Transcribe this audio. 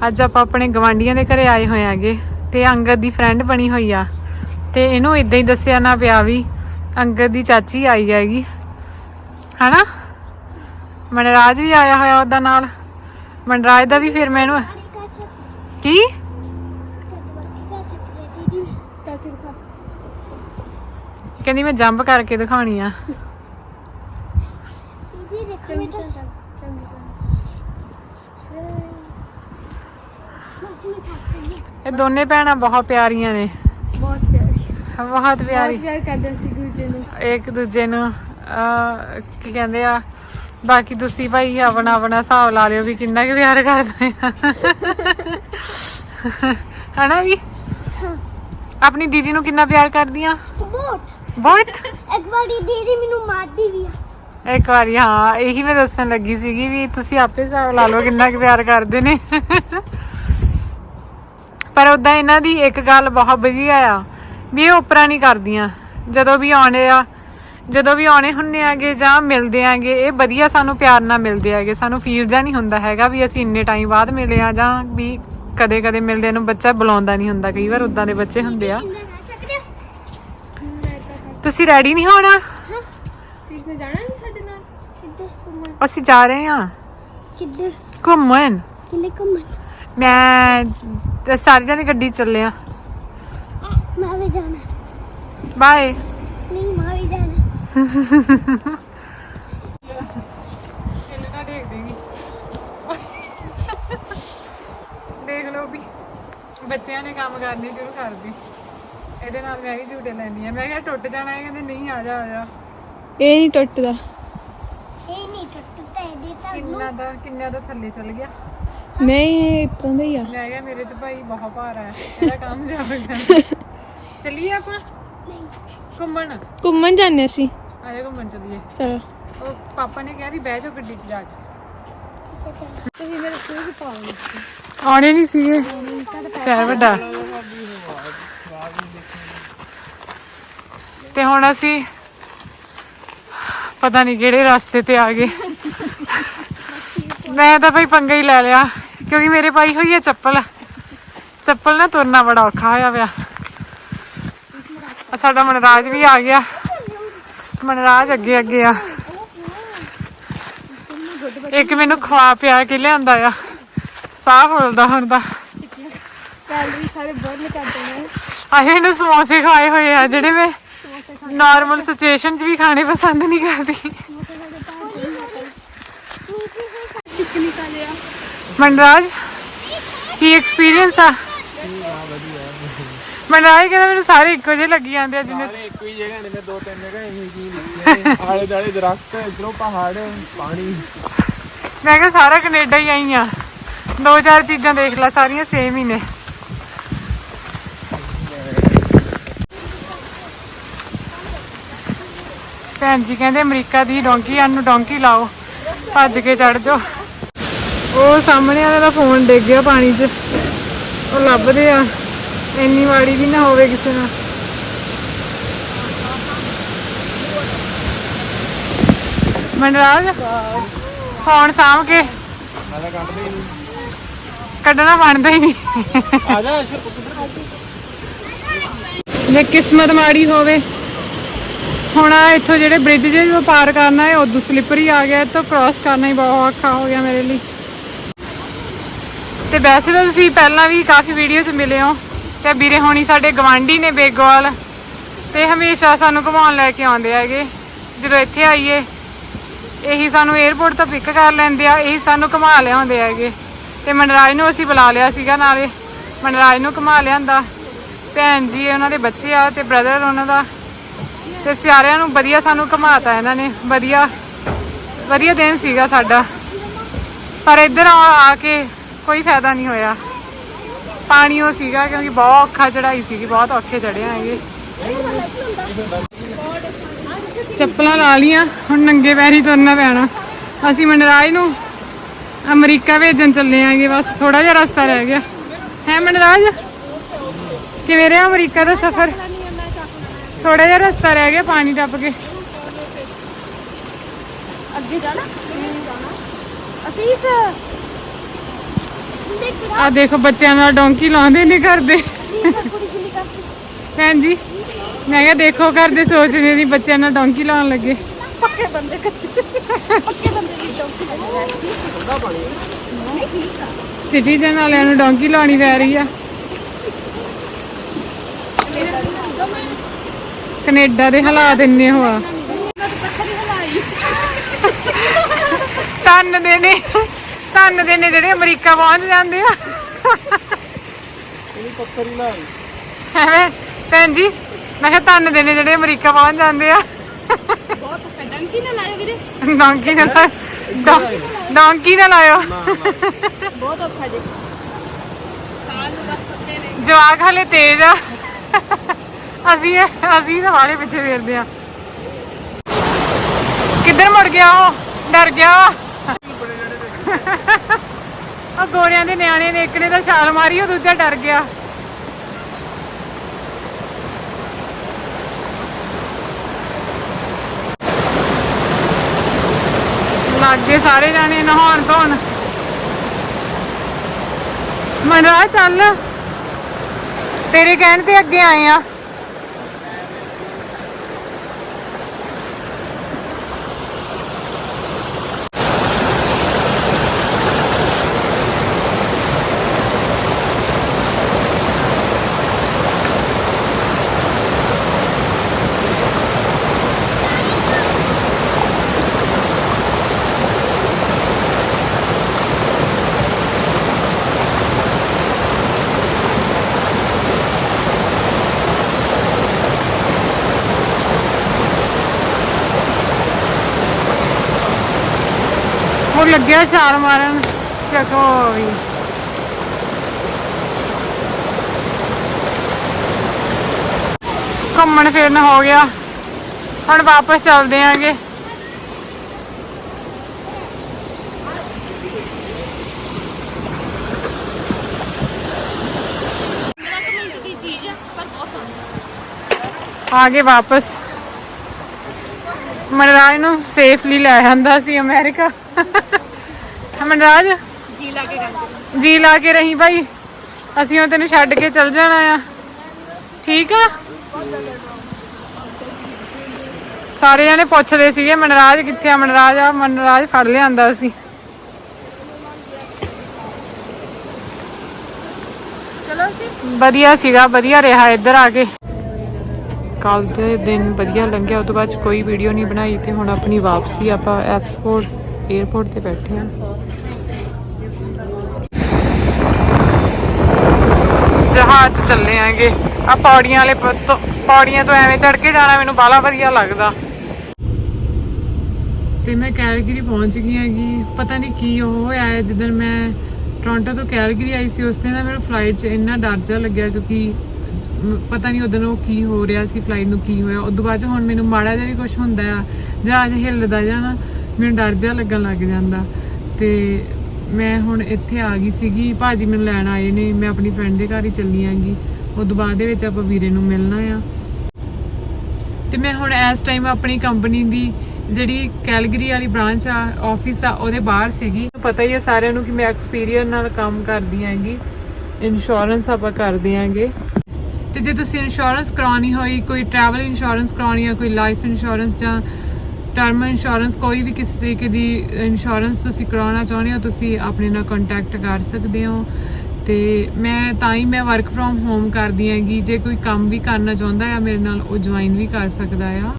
ਅੱਜ ਆਪਾਂ ਆਪਣੇ ਗਵਾਂਡੀਆਂ ਦੇ ਘਰੇ ਆਏ ਹੋਏ ਆਂਗੇ ਤੇ ਅੰਗਦ ਦੀ ਫਰੈਂਡ ਬਣੀ ਹੋਈ ਆ। ਤੇ ਇਹਨੂੰ ਇਦਾਂ ਹੀ ਦੱਸਿਆ ਨਾ ਪਿਆ ਵੀ ਅੰਗਦ ਦੀ ਚਾਚੀ ਆਈ ਹੈਗੀ। ਹਨਾ? ਮਨਰਾਜ ਵੀ ਆਇਆ ਹੋਇਆ ਉਹਦਾ ਨਾਲ। ਮਨਰਾਜ ਦਾ ਵੀ ਫਿਰ ਮੈਨੂੰ ਕੀ? ਕਹਿੰਦੀ ਮੈਂ ਜੰਪ ਕਰਕੇ ਦਿਖਾਣੀ ਆ। ਇਹ ਦੋਨੇ ਭੈਣਾਂ ਬਹੁਤ ਪਿਆਰੀਆਂ ਨੇ। ਬਹੁਤ ਪਿਆਰੀ। ਬਹੁਤ ਪਿਆਰੀ ਬਹੁਤ ਪਿਆਰ। ਕਰਦੇ ਸੀ ਦੂਜੇ ਨੂੰ। ਇੱਕ ਦੂਜੇ ਨੂੰ ਕੀ ਕਹਿੰਦੇ ਆ ਬਾਕੀ ਤੁਸੀਂ ਭਾਈ ਆਪਣਾ ਆਪਣਾ ਹਿਸਾਬ ਲਾ ਲਿਓ ਵੀ ਕਿੰਨਾ ਕੁ ਪਿਆਰ ਕਰਦੇ ਆ। ਹਨਾ ਵੀ? ਆਪਣੀ ਦੀਦੀ ਨੂੰ ਕਿੰਨਾ ਪਿਆਰ ਕਰਦੀਆਂ? ਬਹੁਤ। ਬਹੁਤ? ਇੱਕ ਵਾਰੀ ਦੀਦੀ ਮੈਨੂੰ ਮਾਰਦੀ ਵੀ ਆ। ਇੱਕ ਵਾਰੀ ਹਾਂ ਇਹੀ ਮੈਂ ਦੱਸਣ ਲੱਗੀ ਸੀਗੀ ਵੀ ਤੁਸੀਂ ਆਪੇ ਹਿਸਾਬ ਲਾ ਲਓ ਕਿੰਨਾ ਕੁ ਪਿਆਰ ਕਰਦੇ ਨੇ। ਪਰ ਉਦਾਂ ਇਹਨਾਂ ਦੀ ਇੱਕ ਗੱਲ ਬਹੁਤ ਵਧੀਆ ਆ ਵੀ ਇਹ ਉਪਰਾ ਨਹੀਂ ਕਰਦੀਆਂ। ਜਦੋਂ ਵੀ ਆਉਣੇ ਆ ਜਦੋਂ ਵੀ ਆਉਣੇ ਹੁੰਨੇ ਆਗੇ ਜਾਂ ਮਿਲਦੇ ਆਗੇ ਇਹ ਵਧੀਆ ਸਾਨੂੰ ਪਿਆਰ ਨਾਲ ਮਿਲਦੇ ਆਗੇ। ਸਾਨੂੰ ਫੀਲ ਜਾਂ ਨਹੀਂ ਹੁੰਦਾ ਹੈਗਾ ਵੀ ਅਸੀਂ ਇੰਨੇ ਟਾਈਮ ਬਾਅਦ ਮਿਲੇ ਆ ਜਾਂ ਵੀ ਕਦੇ ਕਦੇ ਮਿਲਦੇ ਨੂੰ ਬੱਚਾ ਬੁਲਾਉਂਦਾ ਨਹੀਂ ਹੁੰਦਾ। ਕਈ ਵਾਰ ਉਦਾਂ ਦੇ ਬੱਚੇ ਹੁੰਦੇ ਆ। ਤੁਸੀਂ ਰੈਡੀ ਨਹੀਂ ਹੋਣਾ? ਸੀਸ ਨੇ ਜਾਣਾ ਨਹੀਂ ਸਾਡੇ ਨਾਲ ਕਿੱਧਰ ਘੁੰਮਣ ਅਸੀਂ ਜਾ ਰਹੇ ਹਾਂ। ਕਿੱਧਰ? ਘੁੰਮਣ। ਕਿੱਲੇ ਘੁੰਮਣ? ਮੈਂ ਤੇ ਸਾਰੇ ਜਣੇ ਗੱਡੀ ਚੱਲੇ ਆ। ਮੈਂ ਵੀ ਜਾਣਾ। ਬਾਏ ਨਹੀਂ ਮੈਂ ਵੀ ਜਾਣਾ। ਦੇਖ ਲਓ ਵੀ ਬੱਚਿਆਂ ਨੇ ਕੰਮ ਕਰਨੇ ਸ਼ੁਰੂ ਕਰ ਦਿੱਤੇ। ਇਹਦੇ ਨਾਲ ਮੈਂ ਵੀ ਝੂਟੇ ਲੈਣੀ ਆ ਮੈਂ ਕਿਹਾ ਟੁੱਟ ਜਾਣਾ ਹੈ ਕਹਿੰਦੇ ਨਹੀਂ ਆ ਜਾ ਆ ਜਾ। ਇਹ ਨਹੀਂ ਟੁੱਟਦਾ। ਇਹ ਨਹੀਂ ਟੁੱਟਦਾ ਇਹਦੇ ਤਾਂ ਕਿੰਨਾ ਦਾ ਕਿੰਨਾ ਦਾ ਥੱਲੇ ਚੱਲ ਗਿਆ। ਨਹੀਂ ਇਸ ਤਰ੍ਹਾਂ ਦਾ ਹੀ ਆ। ਮੈਂ ਕਿਹਾ ਮੇਰੇ 'ਚ ਭਾਈ ਬਹੁਤ ਭਾਰ ਹੈ ਇਹਦਾ ਕੰਮ ਜਾ ਜਾਣਾ ਚੱਲੀਏ ਆਪਾਂ? ਨਹੀਂ ਘੁੰਮਣ? ਘੁੰਮਣ ਜਾਂਦੇ ਅਸੀਂ। ਆ ਜਾ ਘੁੰਮਣ ਚੱਲੀਏ। ਚਲੋ। ਉਹ ਪਾਪਾ ਨੇ ਕਿਹਾ ਵੀ ਬਹਿ ਜਾਓ ਗੱਡੀ 'ਚ ਜਾ ਕੇ। ਤੁਸੀਂ ਮੇਰੇ ਸ਼ੂਜ਼ ਪਾਓ ਆਉਣੇ ਨਹੀਂ ਸੀਗੇ। ਪੈਰ ਵੱਡਾ। ਤੇ ਹੁਣ ਅਸੀਂ ਪਤਾ ਨਹੀਂ ਕਿਹੜੇ ਰਸਤੇ ਤੇ ਆ ਗਏ। ਮੈਂ ਤਾਂ ਭਾਈ ਪੰਗਾ ਹੀ ਲੈ ਲਿਆ। ਕਿਉਂਕਿ ਮੇਰੇ ਪਾਈ ਹੋਈ ਹੈ ਚੱਪਲ। ਚੱਪਲ ਨਾ ਤੁਰਨਾ ਬੜਾ ਔਖਾ ਹੋਇਆ ਪਿਆ। ਆ ਸਾਡਾ ਮਨਰਾਜ ਵੀ ਆ ਗਿਆ। ਮਨਰਾਜ ਅੱਗੇ ਅੱਗੇ ਆ। ਇੱਕ ਮੈਨੂੰ ਖਵਾ ਪਿਆ ਕੇ ਲਿਆਂਦਾ ਆ। ਸਾਹ ਫੁੱਲਦਾ ਹੁਣ ਦਾ ਕੈਲਰੀ ਸਾਰੇ ਬਰਨ ਕਰਦੇ ਨੇ ਆਏ ਇਹਨੂੰ ਸਮੋਸੇ ਖਾਏ ਹੋਏ ਆ, ਜਿਹੜੇ ਮੈਂ ਨਾਰਮਲ ਸਿਚੁਏਸ਼ਨ 'ਚ ਵੀ ਖਾਣੇ ਪਸੰਦ ਨਹੀਂ ਕਰਦੀ। ਪਿਕਨਿਕ ਆ ਲਿਆ ਮਨਰਾਜ ਕੀ ਐਕਸਪੀਰੀਅੰਸ ਆ? ਮਨਰਾਜ ਕਹਿੰਦਾ ਮੈਨੂੰ ਸਾਰੇ ਇੱਕੋ ਜਿਹੇ ਲੱਗੀ ਜਾਂਦੇ ਆ ਜਿੰਨੇ ਸਾਰੇ ਇੱਕੋ ਹੀ ਜਗ੍ਹਾ ਨੇ ਮੈਂ ਦੋ ਤਿੰਨ ਜਗ੍ਹਾ ਐਵੇਂ ਹੀ ਲਿਖੀਆਂ ਨੇ। ਆਲੇ ਦਾਲੇ ਦਰਖਤ ਇਧਰੋਂ ਪਹਾੜ ਪਾਣੀ। ਮੈਂ ਕਿਹਾ ਸਾਰਾ ਕੈਨੇਡਾ ਹੀ ਆਈ ਆ। ਦੋ ਚਾਰ ਚੀਜ਼ਾਂ ਦੇਖ ਲੈ ਸਾਰੀਆਂ ਸੇਮ ਹੀ ਨੇ। ਭੈਣ ਜੀ ਕਹਿੰਦੇ ਅਮਰੀਕਾ ਦੀ ਡੋਂਕੀ ਨੂੰ ਡੋਂਕੀ ਲਾਓ। ਭੱਜ ਕੇ ਚੜ ਜਾਓ। ਉਹ ਸਾਹਮਣੇ ਵਾਲੇ ਦਾ ਫੋਨ ਡਿੱਗ ਗਿਆ ਪਾਣੀ 'ਚ। ਉਹ ਲੱਭਦੇ ਆ। ਇੰਨੀ ਮਾੜੀ ਵੀ ਨਾ ਹੋਵੇ ਕਿਸੇ ਨਾਲ। ਮਨਰਾਜ, ਫੋਨ ਸਾਂਭ ਕੇ। ਕੱਢਣਾ ਬਣਦਾ ਹੀ ਨਹੀਂ। ਆ ਜਾ ਜੇ ਕਿਸਮਤ ਮਾੜੀ ਹੋਵੇ। ਹੁਣ ਆਹ ਇੱਥੋਂ ਜਿਹੜੇ ਬ੍ਰਿਜ ਜੇ ਜੋ ਪਾਰ ਕਰਨਾ ਹੈ, ਉਦੋਂ ਹੀ ਆ ਗਿਆ ਤਾਂ ਕ੍ਰਾਸ ਕਰਨਾ ਹੀ ਬਹੁਤ ਔਖਾ ਹੋ ਗਿਆ ਮੇਰੇ ਲਈ। ਤੇ ਵੈਸੇ ਤਾਂ ਤੁਸੀਂ ਪਹਿਲਾਂ ਵੀ ਕਾਫੀ ਵੀਡੀਓ 'ਚ ਮਿਲੇ ਹੋ ਤੇ ਵੀਰੇ ਹੋਣੀ ਸਾਡੇ ਗਵਾਂਢੀ ਨੇ ਬੇਗਵਾਲ ਤੇ ਹਮੇਸ਼ਾ ਸਾਨੂੰ ਘੁਮਾਉਣ ਲੈ ਕੇ ਆਉਂਦੇ ਹੈਗੇ। ਜਦੋਂ ਇੱਥੇ ਆਈਏ, ਇਹੀ ਸਾਨੂੰ 에어ਪੋਰਟ ਤੋਂ ਪਿਕ ਕਰ ਲੈਂਦੇ ਆ, ਇਹੀ ਸਾਨੂੰ ਘੁਮਾ ਲਿਆਉਂਦੇ ਹੈਗੇ। ਤੇ ਮਨਰਾਜ ਨੂੰ ਅਸੀਂ ਬੁਲਾ ਲਿਆ ਸੀਗਾ ਨਾਲੇ। ਮਨਰਾਜ ਨੂੰ ਘੁਮਾ ਲਿਆਂਦਾ। ਭੈਣ ਜੀ ਉਹਨਾਂ ਦੇ ਬੱਚੇ ਆ ਤੇ ਬ੍ਰਦਰ ਉਹਨਾਂ ਦਾ। ਤੇ ਸਿਆਰਿਆਂ ਨੂੰ ਵਧੀਆ ਸਾਨੂੰ ਘੁਮਾਤਾ ਇਹਨਾਂ ਨੇ। ਵਧੀਆ ਵਧੀਆ ਦਿਨ ਸੀਗਾ ਸਾਡਾ। ਪਰ ਇੱਧਰ ਆ ਆ ਕੇ ਕੋਈ ਫਾਇਦਾ ਨਹੀਂ ਹੋਇਆ। ਪਾਣੀ ਉਹ ਸੀਗਾ ਕਿਉਂਕਿ ਬਹੁਤ ਔਖਾ ਚੜਾਈ ਸੀਗੀ, ਬਹੁਤ ਔਖੇ ਚੜੇ ਆਂਗੇ ਚੱਪਲਾਂ ਲਾ ਲੀਆਂ ਹੁਣ ਨੰਗੇ ਪੈਰੀ ਤੁਰਨਾ ਪੈਣਾ। ਅਸੀਂ ਮਨਰਾਜ ਨੂੰ ਅਮਰੀਕਾ ਭੇਜਣ ਚੱਲੇ ਆਂਗੇ, ਬਸ ਥੋੜਾ ਜਿਹਾ ਰਸਤਾ ਰਹਿ ਗਿਆ। ਹੈ ਮਨਰਾਜ? ਕਿਵੇਂ ਰਿਹਾ ਅਮਰੀਕਾ ਦਾ ਸਫ਼ਰ? ਥੋੜਾ ਜਿਹਾ ਰਸਤਾ ਰਹਿ ਗਿਆ ਪਾਣੀ ਟੱਪ ਕੇ। ਅੱਗੇ ਜਾਣਾ? ਅਸੀਂ ਇਸ ਆ ਦੇਖੋ ਬੱਚਿਆਂ ਨਾਲ ਡੋਂਕੀ ਲਾਉਂਦੇ ਨਹੀਂ ਕਰਦੇ। ਭੈਣ ਜੀ ਮੈਂ ਕਿਹਾ ਦੇਖੋ ਕਰਦੇ ਸੋਚਦੇ ਨਹੀਂ ਬੱਚਿਆਂ ਨਾਲ ਡੋਂਕੀ ਲਾਉਣ ਲੱਗੇ। ਪੱਕੇ ਬੰਦੇ ਕੱਚੇ। ਪੱਕੇ ਬੰਦੇ ਦੀ ਡੌਂਕੀ ਸਿਟੀਜ਼ਨ ਵਾਲਿਆਂ ਨੂੰ ਡੋਂਕੀ ਲਾਉਣੀ ਪੈ ਰਹੀ ਆ। ਕੈਨੇਡਾ ਦੇ ਹਾਲਾਤ ਇੰਨੇ ਹੋਆ ਤਨ ਦੇ ਨੇ ਤਨ ਦੇ ਨੇ ਜਿਹੜੇ ਅਮਰੀਕਾ ਪਹੁੰਚ ਜਾਂਦੇ ਆ। ਇਹ ਪੱਥਰ ਹੀ ਲਾਏ। ਐਵੇਂ ਭੈਣ ਜੀ ਮੈਂ ਕਿਹਾ ਤਨ ਦੇ ਨੇ ਜਿਹੜੇ ਅਮਰੀਕਾ ਪਹੁੰਚ ਜਾਂਦੇ ਆ। ਬਹੁਤ ਡੰਕੀ ਨਾ ਲਾਇਓ ਵੀਰੇ। ਡੋਂਕੀ ਨਾ ਲਾਇਓ। ਡੌਂ- ਡੋਂਕੀ ਨਾ ਲਾਇਓ। ਬਹੁਤ ਔਖਾ ਜੇ। ਜਵਾਕ ਹਲੇ ਤੇਜ਼ ਆ। ਅਸੀਂ ਅਸੀਂ ਤਾਂ ਵਾਲੇ ਪਿੱਛੇ ਫਿਰਦੇ ਆ। ਕਿੱਧਰ ਮੁੜ ਗਿਆ ਉਹ? ਡਰ ਗਿਆ ਉਹ ਗੋਰਿਆਂ ਦੇ ਨਿਆਣੇ ਨੇ, ਇੱਕ ਨੇ ਤਾਂ ਛਾਲ ਮਾਰੀ, ਉਹ ਦੂਜਾ ਡਰ ਗਿਆ। ਲੱਗੇ ਸਾਰੇ ਜਾਣੇ ਨਹਾਉਣ ਧੋਣ। ਮਨਰਾ ਚੱਲ। ਤੇਰੇ ਕਹਿਣ ਤੇ ਅੱਗੇ ਆਏ ਆ। ਉਹ ਲੱਗਿਆ ਛਾਲ ਮਾਰਨ? ਚੱਕੋ ਵੀ। ਘੁੰਮਣ ਫਿਰਨ ਹੋ ਗਿਆ। ਹੁਣ ਵਾਪਸ ਚੱਲਦੇ ਆਂਗੇ। ਮੇਰਾ ਕਮਿਊਨਿਟੀ ਦੀ ਚੀਜ਼ ਆ ਪਰ ਬਹੁਤ ਸੋਹਣੀ ਆ ਗਏ ਵਾਪਸ। ਮਨਰਾਜ ਨੂੰ ਸੇਫਲੀ ਲੈ ਆਂਦਾ ਸੀ ਅਮਰੀਕਾ। ਮਨਰਾਜ ਜੀ ਲਾ ਕੇ ਗੰਦੇ ਜੀ ਲਾ ਕੇ ਰਹੀ ਭਾਈ। ਅਸੀਂ ਹੁਣ ਤੈਨੂੰ ਛੱਡ ਕੇ ਚੱਲ ਜਾਣਾ ਆ। ਠੀਕ ਆ? ਸਾਰੇ ਜਣੇ ਪੁੱਛਦੇ ਸੀਗੇ ਮਨਰਾਜ ਕਿੱਥੇ ਆ? ਮਨਰਾਜ ਆ ਮਨਰਾਜ ਫੜ ਲਿਆਂਦਾ ਸੀ। ਚਲੋ ਅਸੀਂ ਵਧੀਆ ਸੀਗਾ ਵਧੀਆ ਰਿਹਾ ਇੱਧਰ ਆ ਕੇ। ਕੱਲ ਦੇ ਦਿਨ ਵਧੀਆ ਲੰਘਿਆ ਉਸ ਤੋਂ ਬਾਅਦ ਕੋਈ ਵੀਡੀਓ ਨਹੀਂ ਬਣਾਈ ਤੇ ਹੁਣ ਆਪਣੀ ਵਾਪਸੀ ਆਪਾਂ ਐਪਸਪੋਰਟ 에어ਪੋਰਟ ਤੇ ਬੈਠੇ ਹਾਂ। ਜਹਾਜ਼ 'ਚ ਚੱਲੇ ਆਂਗੇ। ਆ ਪੌੜੀਆਂ ਵਾਲੇ ਤੋਂ- ਪੌੜੀਆਂ ਤੋਂ ਐਵੇਂ ਚੜ ਕੇ ਜਾਣਾ ਮੈਨੂੰ ਬਾਲਾ ਵਧੀਆ ਲੱਗਦਾ। ਤੇ ਮੈਂ ਕੈਲਗਰੀ ਪਹੁੰਚ ਗਈ ਹੈਗੀ ਪਤਾ ਨਹੀਂ ਕੀ ਉਹ ਹੋਇਆ ਹੈ, ਜਿੱਦਣ ਮੈਂ ਟੋਰਾਂਟੋ ਤੋਂ ਕੈਲਗਰੀ ਆਈ ਸੀ, ਉਸ ਦਿਨ ਨਾ ਮੈਨੂੰ ਫਲਾਈਟ 'ਚ ਇੰਨਾ ਡਰ ਜਿਹਾ ਲੱਗਿਆ ਕਿਉਂਕਿ ਪਤਾ ਨਹੀਂ ਉਦੋਂ ਉਹ ਕੀ ਹੋ ਰਿਹਾ ਸੀ ਫਲਾਈਟ ਨੂੰ ਕੀ ਹੋਇਆ। ਉਦੋਂ ਬਾਅਦ 'ਚ ਹੁਣ ਮੈਨੂੰ ਮਾੜਾ ਜਿਹਾ ਵੀ ਕੁਝ ਹੁੰਦਾ ਆ, ਜਹਾਜ਼ ਹਿੱਲਦਾ ਜਾਣਾ ਮੈਨੂੰ ਡਰ ਜਿਹਾ ਲੱਗਣ ਲੱਗ ਜਾਂਦਾ। ਤੇ ਮੈਂ ਹੁਣ ਇੱਥੇ ਆ ਗਈ ਸੀਗੀ। ਭਾਜੀ ਮੈਨੂੰ ਲੈਣ ਆਏ ਨੇ, ਮੈਂ ਆਪਣੀ ਫਰੈਂਡ ਦੇ ਘਰ ਹੀ ਚੱਲੀ ਆਂਗੀ। ਉਦੋਂ ਬਾਅਦ ਦੇ ਵਿੱਚ ਆਪਾਂ ਵੀਰੇ ਨੂੰ ਮਿਲਣਾ ਆ। ਤੇ ਮੈਂ ਹੁਣ ਇਸ ਟਾਈਮ ਆਪਣੀ ਕੰਪਨੀ ਦੀ ਜਿਹੜੀ ਕੈਲਗਰੀ ਵਾਲੀ ਬ੍ਰਾਂਚ ਆ ਆਫਿਸ ਆ, ਉਹਦੇ ਬਾਹਰ ਸੀਗੀ। ਪਤਾ ਹੀ ਹੈ ਸਾਰਿਆਂ ਨੂੰ ਕਿ ਮੈਂ ਐਕਸਪੀਰੀਅੰਸ ਨਾਲ ਕੰਮ ਕਰਦੀ ਆਂਗੀ। ਇੰਸ਼ੋਰੈਂਸ ਆਪਾਂ ਕਰਦੇ ਆਂਗੇ। ਤੇ ਜੇ ਤੁਸੀਂ ਇੰਸ਼ੋਰੈਂਸ ਕਰਾਉਣੀ ਹੋਈ, ਕੋਈ ਟਰੈਵਲ ਇੰਸ਼ੋਰੈਂਸ ਕਰਾਉਣੀ ਆ, ਕੋਈ ਲਾਈਫ ਇੰਸ਼ੋਰੈਂਸ ਜਾਂ ਟਰਮ ਇੰਸ਼ੋਰੈਂਸ ਕੋਈ ਵੀ ਕਿਸੇ ਤਰੀਕੇ ਦੀ ਇੰਸ਼ੋਰੈਂਸ ਤੁਸੀਂ ਕਰਾਉਣਾ ਚਾਹੁੰਦੇ ਹੋ, ਤੁਸੀਂ ਆਪਣੇ ਨਾਲ ਕੰਟੈਕਟ ਕਰ ਸਕਦੇ ਹੋ। ਤੇ ਮੈਂ ਤਾਂ ਹੀ ਮੈਂ ਵਰਕ ਫਰੋਮ ਹੋਮ ਕਰਦੀ ਆਂਗੀ ਜੇ ਕੋਈ ਕੰਮ ਵੀ ਕਰਨਾ ਚਾਹੁੰਦਾ ਆ, ਮੇਰੇ ਨਾਲ ਉਹ ਜੁਆਇਨ ਵੀ ਕਰ ਸਕਦਾ ਆ।